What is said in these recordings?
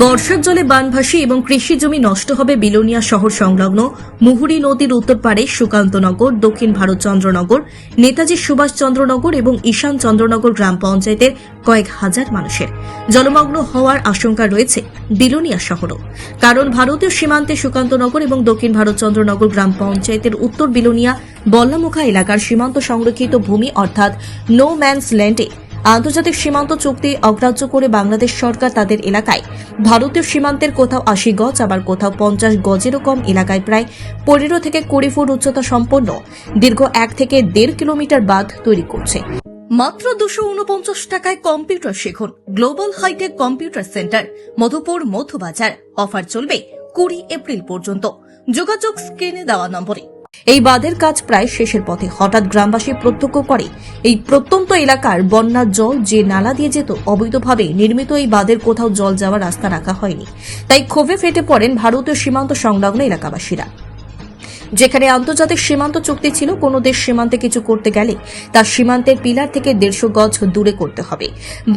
বর্ষার জলে বানভাসী এবং কৃষি জমি নষ্ট হবে বিলোনিয়া শহর সংলগ্ন মুহুরী নদীর উত্তর পারে সুকান্তনগর দক্ষিণ ভারত চন্দ্রনগর, নেতাজি সুভাষচন্দ্রনগর এবং ঈশান চন্দ্রনগর গ্রাম পঞ্চায়েতের কয়েক হাজার মানুষের। জলমগ্ন হওয়ার আশঙ্কা রয়েছে বিলোনিয়া শহরও। কারণ ভারতীয় সীমান্তে সুকান্তনগর এবং দক্ষিণ ভারত চন্দ্রনগর গ্রাম পঞ্চায়েতের উত্তর বিলোনিয়া বল্লামুখা এলাকার সীমান্ত সংরক্ষিত ভূমি অর্থাৎ নো ম্যানস ল্যান্ডে আন্তর্জাতিক সীমান্ত চুক্তি অগ্রাহ্য করে বাংলাদেশ সরকার তাদের এলাকায় ভারতীয় সীমান্তের কোথাও আশি গজ, আবার কোথাও পঞ্চাশ গজেরও কম এলাকায় প্রায় পনেরো থেকে কুড়ি ফুট উচ্চতা সম্পন্ন, দীর্ঘ এক থেকে দেড় কিলোমিটার বাঁধ তৈরি করছে। মাত্র দুশো উনপঞ্চাশ টাকায় কম্পিউটার শিখুন, global hitech computer centre, Madhupur Madhubazar. Offer চলবে কুড়ি এপ্রিল পর্যন্ত। যোগাযোগ স্ক্রিনে দেওয়া নম্বরে। এই বাঁধের কাজ প্রায় শেষের পথে। হঠাৎ গ্রামবাসী প্রত্যক্ষ করে, এই প্রত্যন্ত এলাকার বন্যার জল যে নালা দিয়ে যেত, অবৈধভাবে নির্মিত এই বাঁধের কোথাও জল যাওয়ার রাস্তা রাখা হয়নি। তাই ক্ষোভে ফেটে পড়েন ভারতীয় সীমান্ত সংলগ্ন এলাকাবাসীরা। যেখানে আন্তর্জাতিক সীমান্ত চুক্তি ছিল, কোনো দেশ সীমান্তে কিছু করতে গেলে তার সীমান্তের পিলার থেকে দেড়শো গজ দূরে করতে হবে।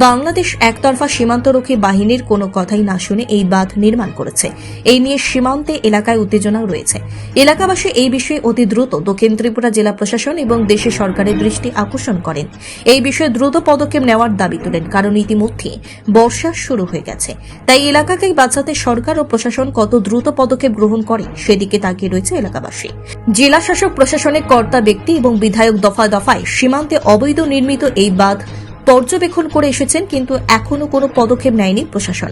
বাংলাদেশ একতরফা সীমান্তরক্ষী বাহিনীর কোনো কথাই না শুনে এই বাঁধ নির্মাণ করেছে। এই নিয়ে সীমান্তে এলাকায় উত্তেজনাও রয়েছে। এলাকাবাসী এই বিষয়ে অতি দ্রুত দক্ষিণ ত্রিপুরা জেলা প্রশাসন এবং দেশের সরকারের দৃষ্টি আকর্ষণ করেন। এই বিষয়ে দ্রুত পদক্ষেপ নেওয়ার দাবি তোলেন, কারণ ইতিমধ্যে বর্ষা শুরু হয়ে গেছে। তাই এলাকাকে বাঁচাতে সরকার ও প্রশাসন কত দ্রুত পদক্ষেপ গ্রহণ করে, সেদিকে তাকিয়ে রয়েছে এলাকাবাসী। জেলা শাসক প্রশাসনের কর্তা ব্যক্তি এবং বিধায়ক দফায় দফায় সীমান্তে অবৈধ নির্মিত এই বাঁধ পর্যবেক্ষণ করে এসেছেন, কিন্তু এখনও কোনো পদক্ষেপ নেয়নি প্রশাসন।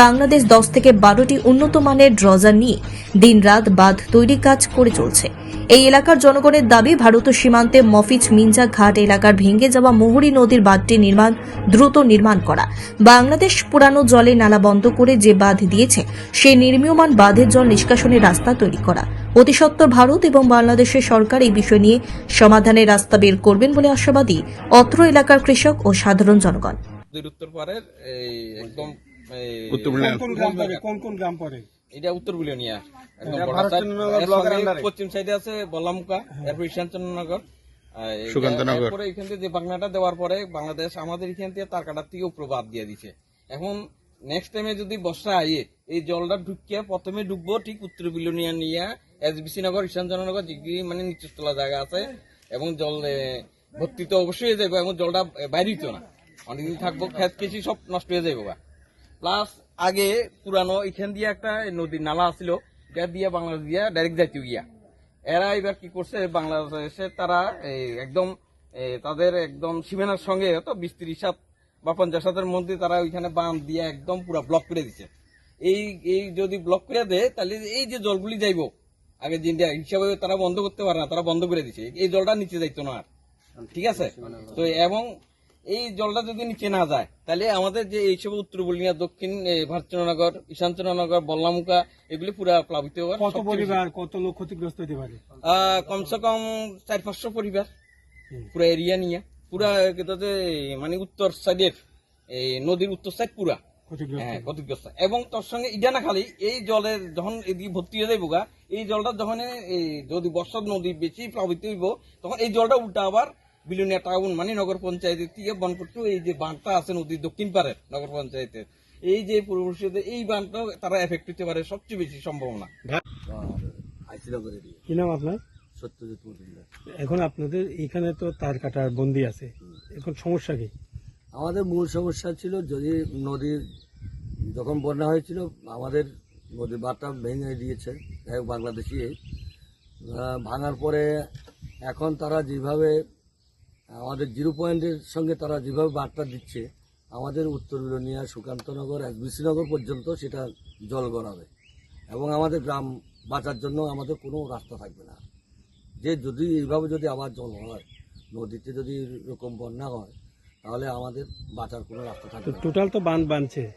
বাংলাদেশ দশ থেকে বারোটি উন্নত মানের ড্রজার নিয়ে দিনরাত বাঁধ তৈরি কাজ করে চলছে। এই এলাকার জনগণের দাবি ভারতীয় সীমান্তে মফিজ মিঞ্জা ঘাট এলাকার ভেঙে যাওয়া মুহুরী নদীর বাঁধটি নির্মাণ, দ্রুত নির্মাণ করা। বাংলাদেশ পুরানো জলে নালা বন্ধ করে যে বাঁধ দিয়েছে, সেই নির্মীয়মান বাঁধের জল নিষ্কাশনের রাস্তা তৈরি করা। অতি সত্বর ভারত এবং বাংলাদেশের সরকার এই বিষয় নিয়ে সমাধানের রাস্তা বের করবেন বলে আশাবাদী অত্র এলাকার কৃষক ও সাধারণ জনগণ। একদম কোন কোন গ্রাম এটা উত্তর বিলিয়নিয়া। আন্ডারে। পশ্চিম সাইডে আছে বল্লামুকা এরপর ঈশানচন্দ্রনগর সুকান্তনগর। এরপরে এখান থেকে যে বাগনাটা দেওয়ার পরে বাংলাদেশ আমাদের এখান থেকে তার কাটার থেকে উপরে বাদ দিয়ে দিছে। এখন নেক্সট টাইমে যদি বর্ষা আইয়ে এই জলটা ঢুকিয়ে প্রথমে ঢুকবো ঠিক উত্তর বিলোনিয়া নিয়ে এসবিসি নগর ঈশানচন্দ্রনগর যেগুলি মানে নিচুতলা জায়গা আছে। এবং জল ভর্তি তো অবশ্যই যাবে এবং জলটা এ, বাইরে হইতো না। অনেকদিন থাকব খেত কৃষি সব নষ্ট হয়ে যাবে প্লাস আগে পুরানো এখান দিয়ে একটা নদীর নালা ছিল এটা দিয়ে বাংলাদেশ দিয়া ডাইরেক্ট যাইতে গিয়া। এরা এবার কি করছে বাংলাদেশে তারা একদম তাদের একদম সীমানার সঙ্গে তো বিশ ত্রিশ হাত বা পঞ্চাশ হাতের মধ্যে তারা ওইখানে বাঁধ দিয়ে একদম পুরো ব্লক করে দিচ্ছে এই এই যদি ব্লক করে দেয় তাহলে এই যে জলগুলি যাইবো আগে যে হিসাবে তারা বন্ধ করতে পারে না তারা বন্ধ করে দিচ্ছে এই জলটা নিচে যাইতো না আর। ঠিক আছে? তো এবং এই জলটা যদি নিচে না যায় তাহলে আমাদের যে এইসব উত্তর বলিয়া দক্ষিণ ভারচন্দ্রনগর ঈশানচন্দ্রনগর বল্লামুখা এগুলি পুরা প্লাবিত হওয়ার কত পরিবার কত লোক ক্ষতিগ্রস্ত হতে পারে? কমসে কম চার পাঁচশো পরিবার। পুরা এরিয়া নিয়ে। পুরা কিন্তু মানে উত্তর সাইডের এই নদীর উত্তর সাইড পুরা। ক্ষতিগ্রস্ত। হ্যাঁ এবং তার সঙ্গে ইডা না খালি এই জলের যখন এদিকে ভর্তি হয়ে যাইব গা এই জলটা যখন এই যদি বর্ষার নদী বেশি প্লাবিত হইব তখন এই জলটা উল্টা আবার বিলুনিয়া টাউন মানে নগর পঞ্চায়েতের থেকে বনপট্টু এই যে বাঁধটা আছে নদীর দক্ষিণ পারের নগর পঞ্চায়েতের। এই যে পূর্ব পরিষদে এই বাঁধটাও তারা এফেক্ট হতে পারে সবচেয়ে বেশি সম্ভাবনা। কি নাম আপনার? সত্যজিৎ মজুমদার। এখন আপনাদের এখানে তো তার কাটার বন্দি আছে। এখন সমস্যা কি? আমাদের মূল সমস্যা ছিল যদি নদীর যখন বন্যা হয়েছিল আমাদের নদীর বাঁধটা ভেঙে দিয়েছে যাই বাংলাদেশি। ভাঙার পরে এখন তারা যেভাবে, আমাদের জিরো পয়েন্টের সঙ্গে তারা যেভাবে বাঁধটা দিচ্ছে, আমাদের উত্তর বিলোনিয়া সুকান্তনগর, এসবিসি নগর পর্যন্ত সেটা জল গড়াবে। এবং আমাদের গ্রাম বাঁচার জন্য আমাদের কোনো রাস্তা থাকবে না। যে যদি এইভাবে যদি আবার জল হয়, নদীতে যদি এরকম বন্যা হয় তাহলে আমাদের বাঁচার কোনো রাস্তা থাকবে না। টোটাল তো বাঁধ বাঁধছে।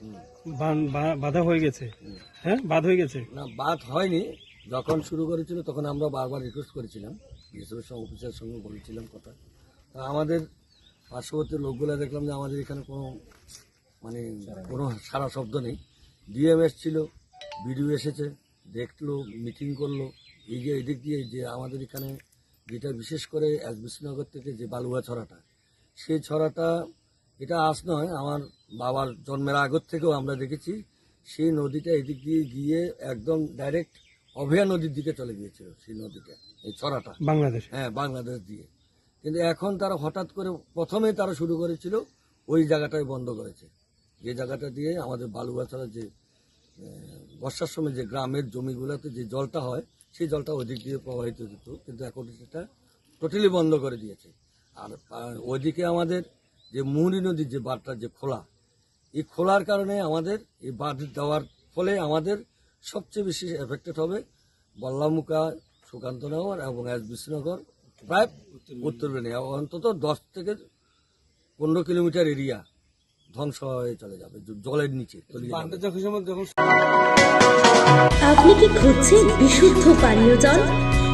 বাঁধ বা- বাধা হয়ে গেছে। হ্যাঁ বাঁধ হয়ে গেছে? না বাদ হয়নি। যখন শুরু করেছিল তখন আমরা বারবার রিকোয়েস্ট করেছিলাম। বিএসএফ অফিসের সঙ্গে বলেছিলাম কথা। তা আমাদের পার্শ্ববর্তী লোকগুলো দেখলাম যে আমাদের এখানে কোনো মানে কোনো সারা শব্দ নেই। ডিএম এসছিল বিডিও এসেছে দেখল মিটিং করল। এই যে এদিক দিয়ে যে আমাদের এখানে যেটা বিশেষ করে এসবিসনগর থেকে যে বালুয়া ছড়াটা সেই ছড়াটা এটা আজ নয় আমার বাবার জন্মের আগর থেকেও আমরা দেখেছি। সেই নদীটা এদিক দিয়ে গিয়ে একদম ডাইরেক্ট অভয়া নদীর দিকে চলে গিয়েছিল সেই নদীটা এই ছড়াটা। বাংলাদেশ। হ্যাঁ বাংলাদেশ দিয়ে। কিন্তু এখন তারা হঠাৎ করে প্রথমে তারা শুরু করেছিল ওই জায়গাটাই বন্ধ করেছে। যে জায়গাটা দিয়ে আমাদের বালুগাছাড়া যে বর্ষার সময় যে গ্রামের জমিগুলোতে যে জলটা হয় সেই জলটা ওদিক দিয়ে প্রবাহিত হতো কিন্তু এখন সেটা টোটালি বন্ধ করে দিয়েছে। আর ওইদিকে আমাদের যে মুহুরী নদীর যে বাঁধটা যে খোলা এই খোলার কারণে আমাদের এই বাঁধ দেওয়ার ফলে আমাদের সবচেয়ে বেশি এফেক্টেড হবে বল্লামুকা সুকান্তনগর এবং এস বিশ্বনগর প্রায় উত্তর বেনিয়া অন্তত দশ থেকে পনেরো কিলোমিটার এরিয়া ধ্বংস হয়ে চলে যাবে জলের নিচে। আপনি কি খুঁজছেন বিশুদ্ধ পানীয় জল